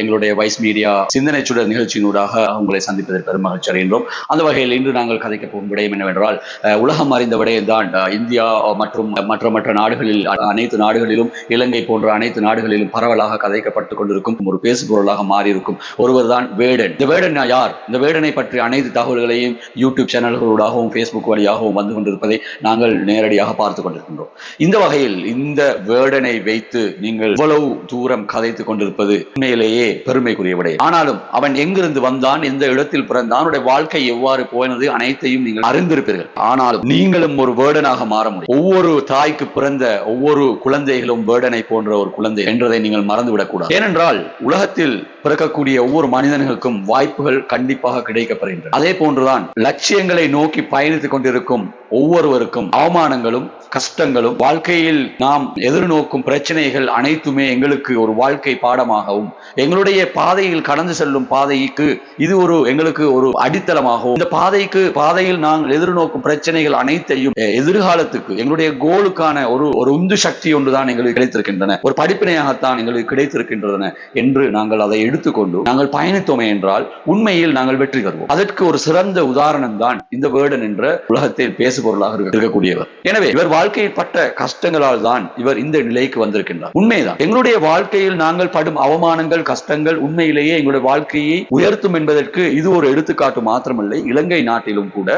எங்களுடைய wise media சிந்தனை சுடர் நிகழ்ச்சியினூடாக உங்களை சந்திப்பதில் பெரும் மகிழ்ச்சி அடைகின்றோம். அந்த வகையில் இன்று நாங்கள் கதைக்க போகும் விடயம் என்னவென்றால் உலகம் அறிந்த விடயம்தான் இந்தியா மற்றும் மற்ற மற்ற நாடுகளில் அனைத்து நாடுகளிலும் இலங்கை போன்ற அனைத்து நாடுகளிலும் பரவலாக கதைக்கப்பட்டுக் கொண்டிருக்கும் ஒரு பேசுபொருளாக மாறியிருக்கும் ஒருவர் தான் வேடன். இந்த வேடன் யார்? இந்த வேடனை பற்றி அனைத்து தகவல்களையும் யூடியூப் சேனல்களூடாகவும் ஃபேஸ்புக் வழியாகவும் வந்து கொண்டிருப்பதை நாங்கள் நேரடியாக பார்த்து கொண்டிருக்கின்றோம். இந்த வகையில் இந்த வேடனை வைத்து நீங்கள் இவ்வளவு தூரம் கதைத்துக் கொண்டிருப்பது உண்மையிலேயே பெருமைக்குரிய விடயம் ஆனாலும் அவன் எங்கிருந்து வந்தான் எந்த இடத்தில் பிறந்தான் அவனுடைய வாழ்க்கை எவ்வாறு போனது அனைத்தையும் நீங்கள் அறிந்திருப்பீர்கள். ஆனாலும் நீங்களும் ஒரு வேர்டனாக மாற முடியும். ஒவ்வொரு தாய்க்கு பிறந்த ஒவ்வொரு குழந்தைகளும் வேர்டனை போன்ற ஒரு குழந்தை என்றதை நீங்கள் மறந்துவிடக்கூடாது ஏனென்றால் உலகத்தில் பிறக்கக்கூடிய ஒவ்வொரு மனிதனுக்கும் வாய்ப்புகள் கண்டிப்பாக கிடைக்கப்படுகின்றன. அதே போன்றுதான் லட்சியங்களை நோக்கி பயணித்துக் கொண்டிருக்கும் ஒவ்வொருவருக்கும் அவமானங்களும் கஷ்டங்களும் வாழ்க்கையில் நாம் எதிர்நோக்கும் பிரச்சனைகள் அனைத்துமே எங்களுக்கு ஒரு வாழ்க்கை பாடமாகவும் எங்களுடைய பாதையில் கடந்து செல்லும் பாதைக்கு இது ஒரு எங்களுக்கு ஒரு அடித்தளமாகவும் இந்த பாதைக்கு பாதையில் நாங்கள் எதிர்நோக்கும் பிரச்சனைகள் அனைத்தையும் எதிர்காலத்துக்கு எங்களுடைய கோலுக்கான ஒரு ஒரு உந்து சக்தி ஒன்றுதான் எங்களுக்கு கிடைத்திருக்கின்றன. ஒரு படிப்பினையாகத்தான் எங்களுக்கு கிடைத்திருக்கின்றன என்று நாங்கள் அதை எடுத்துக்கொண்டு நாங்கள் பயணித்தோமே என்றால் உண்மையில் நாங்கள் வெற்றி தருவோம் அதற்கு ஒரு சிறந்த உதாரணம் தான் இந்த வேர்டன் என்ற உலகத்தில் பேசுபொருளாக இருக்கக்கூடியவர். எனவே இவர் வாழ்க்கையில் பட்ட கஷ்டங்களால் தான் இவர் இந்த நிலைக்கு வந்திருக்கின்றார். உண்மைதான். எங்களுடைய வாழ்க்கையில் நாங்கள் படும் அவமானங்கள் கஷ்டங்கள் உண்மையிலேயே எங்களுடைய வாழ்க்கையை உயர்த்தும் என்பதற்கு இது ஒரு எடுத்துக்காட்டு மாத்திரமல்ல. இலங்கை நாட்டிலும் கூட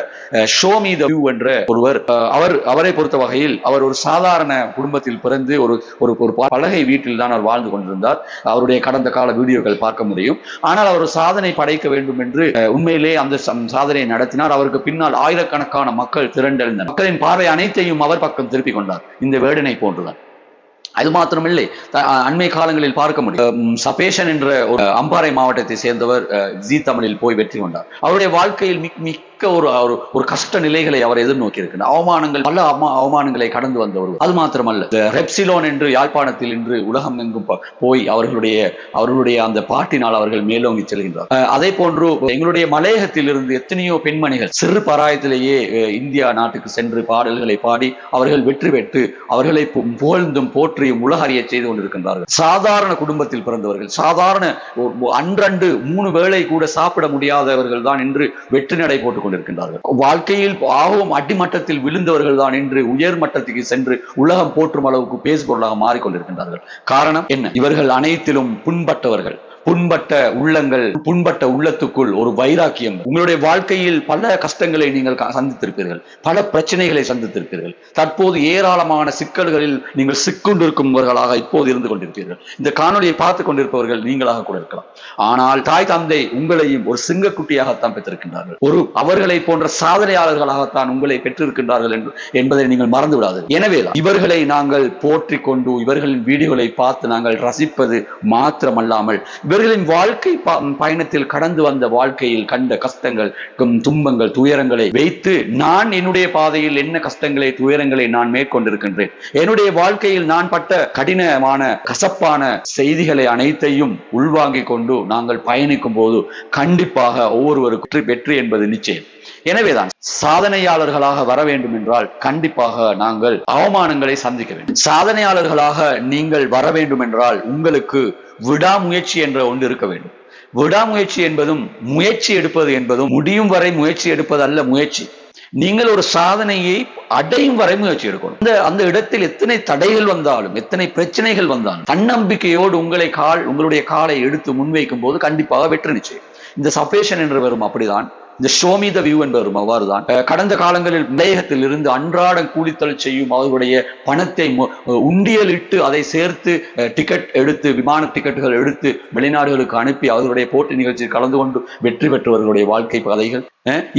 ஷோமி த என்ற ஒருவர் அவர் அவரை பொறுத்த வகையில் அவர் ஒரு சாதாரண குடும்பத்தில் பிறந்து ஒரு ஒரு ஒரு பலகை வீட்டில் தான் அவர் வாழ்ந்து கொண்டிருந்தார். அவருடைய கடந்த கால வீடியோக்கள் பார்க்க முடியும். ஆனால் அவர் சாதனை படைக்க வேண்டும் என்று உண்மையிலே அந்த சாதனையை நடத்தினார். அவருக்கு பின்னால் ஆயிரக்கணக்கான மக்கள் திரண்டெழுந்தனர். மக்களின் பார்வை அனைத்தையும் அவர் பக்கம் திருப்பிக் கொண்டார். இந்த வேடனை போன்றுதான். அது மாத்திரமில்லை அண்மை காலங்களில் பார்க்க முடியும். சபேஷன் என்ற ஒரு அம்பாறை மாவட்டத்தை சேர்ந்தவர் ஜி தமிழில் போய் வெற்றி கொண்டார். அவருடைய வாழ்க்கையில் மிக் மிக் மிக்க ஒரு ஒரு- கஷ்ட நிலைகளை அவர் எதிர்நோக்கி இருக்கிறார் அவமானங்கள் பல அவமானங்களை கடந்து வந்தவர் அது மாத்திரமல்ல. ரெப்சிலோன் என்று யாழ்ப்பாணத்தில் இன்று உலகம் எங்கும் போய் அவர்களுடைய அவர்களுடைய அந்த பாட்டினால் அவர்கள் மேலோங்கி செல்கின்றார். அதே போன்று எங்களுடைய மலையகத்தில் இருந்து எத்தனையோ பெண்மணிகள் சிறு பராயத்திலேயே இந்தியா நாட்டுக்கு சென்று பாடல்களை பாடி அவர்கள் வெற்றி பெற்று அவர்களை புகழ்ந்தும் போற்றியும் உலகறிய செய்து கொண்டிருக்கின்றார்கள். சாதாரண குடும்பத்தில் பிறந்தவர்கள் சாதாரண ஒரு- அன்றண்டு மூணு வேளை கூட சாப்பிட முடியாதவர்கள் தான் இன்று வெற்றி நடை போட்டுக் கொண்டிருக்கின்றார்கள். வாழ்க்கையில் ஆகவும் அடிமட்டத்தில் விழுந்தவர்கள் தான் இன்று உயர் மட்டத்துக்கு சென்று உலகம் போற்றும் அளவுக்கு பேசுபொருளாக மாறிக்கொண்டிருக்கின்றார்கள். காரணம் என்ன? இவர்கள் அனைத்திலும் புண்பட்டவர்கள். புண்பட்ட உள்ளங்கள் புண்பட்ட உள்ளத்துக்குள் ஒரு வைராக்கியம் உங்களுடைய வாழ்க்கையில் பல கஷ்டங்களை நீங்கள் சந்தித்திருப்பீர்கள். பல பிரச்சனைகளை சந்தித்திருப்பீர்கள். தற்போது ஏராளமான சிக்கல்களில் நீங்கள் சிக்கொண்டிருக்கும்பவர்களாக இப்போது இருந்து கொண்டிருப்பீர்கள். இந்த காணொலியை பார்த்து கொண்டிருப்பவர்கள் நீங்களாக கூட இருக்கலாம். ஆனால் தாய் தந்தை உங்களையும் ஒரு சிங்கக்குட்டியாகத்தான் பெற்றிருக்கின்றார்கள். ஒரு அவர்களை போன்ற சாதனையாளர்களாகத்தான் உங்களை பெற்றிருக்கின்றார்கள் என்று என்பதை நீங்கள் மறந்து விடாது எனவே இவர்களை நாங்கள் போற்றி கொண்டு இவர்களின் வீடியோகளை பார்த்து நாங்கள் ரசிப்பது மாத்திரமல்லாமல் இவர்களின் வாழ்க்கை பயணத்தில் கடந்து வந்த வாழ்க்கையில் கண்ட கஷ்டங்கள் துன்பங்கள் துயரங்களை வைத்து நான் என்னுடைய பாதையில் என்ன கஷ்டங்களை துயரங்களை நான் மேற்கொண்டிருக்கின்றேன். என்னுடைய வாழ்க்கையில் நான் பட்ட கடினமான கசப்பான செய்திகளை அனைத்தையும் உள்வாங்கிக் கொண்டு நாங்கள் பயணிக்கும் போது கண்டிப்பாக ஒவ்வொருவருக்கும் வெற்றி என்பது நிச்சயம். எனவேதான் சாதனையாளர்களாக வர வேண்டும் என்றால் கண்டிப்பாக நாங்கள் அவமானங்களை சந்திக்க வேண்டும். சாதனையாளர்களாக நீங்கள் வர வேண்டும் என்றால் உங்களுக்கு விடாமுயற்சி என்ற ஒன்று இருக்க வேண்டும். விடாமுயற்சி என்பதும் முயற்சி எடுப்பது என்பதும் முடியும் வரை முயற்சி எடுப்பது அல்ல முயற்சி. நீங்கள் ஒரு சாதனையை அடையும் வரை முயற்சி எடுக்கணும். அந்த அந்த இடத்தில் எத்தனை தடைகள் வந்தாலும் எத்தனை பிரச்சனைகள் வந்தாலும் தன்னம்பிக்கையோடு உங்களை கால் உங்களுடைய காலை எடுத்து முன்வைக்கும் போது கண்டிப்பாக வெற்றி நிச்சயம். இந்த சபேஷன் என்று வரும் அப்படிதான் இந்த ஷோமி த வியூ என்பவர் அவ்வாறு தான் கடந்த காலங்களில் விளையகத்தில் இருந்து அன்றாடம் கூலித்தல் செய்யும் அவர்களுடைய பணத்தை உண்டியலிட்டு அதை சேர்த்து டிக்கெட் எடுத்து விமான டிக்கெட்டுகள் எடுத்து வெளிநாடுகளுக்கு அனுப்பி அவர்களுடைய போட்டி நிகழ்ச்சியில் கலந்து கொண்டு வெற்றி பெற்றவர்களுடைய வாழ்க்கை கதைகள்.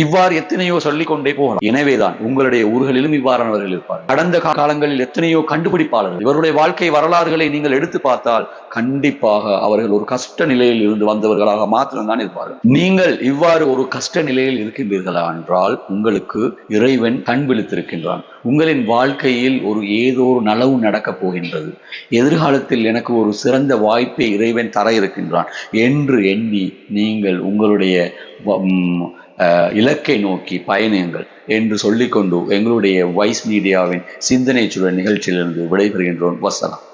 இவ்வாறு எத்தனையோ சொல்லிக் கொண்டே போகலாம். எனவேதான் உங்களுடைய ஊர்களிலும் இவ்வாறானவர்கள் இருப்பார்கள். கடந்த காலங்களில் எத்தனையோ கண்டுபிடிப்பாளர்கள் இவருடைய வாழ்க்கை வரலாறுகளை நீங்கள் எடுத்து பார்த்தால் கண்டிப்பாக அவர்கள் ஒரு கஷ்ட நிலையில் இருந்து வந்தவர்களாக மாத்திரம்தான் இருப்பார்கள். நீங்கள் இவ்வாறு ஒரு கஷ்ட நிலையில் இருக்கின்றீர்களா என்றால் உங்களுக்கு இறைவன் கண் விழித்திருக்கின்றான். உங்களின் வாழ்க்கையில் ஒரு ஏதோ ஒரு நலவு நடக்கப் போகின்றது. எதிர்காலத்தில் எனக்கு ஒரு சிறந்த வாய்ப்பை இறைவன் தர இருக்கின்றான் என்று எண்ணி நீங்கள் உங்களுடைய இலக்கை நோக்கி பயணியுங்கள் என்று சொல்லிக்கொண்டு எங்களுடைய வைஸ் மீடியாவின் சிந்தனை சுழல் நிகழ்ச்சியிலிருந்து விடைபெறுகின்றோம். வசலாம்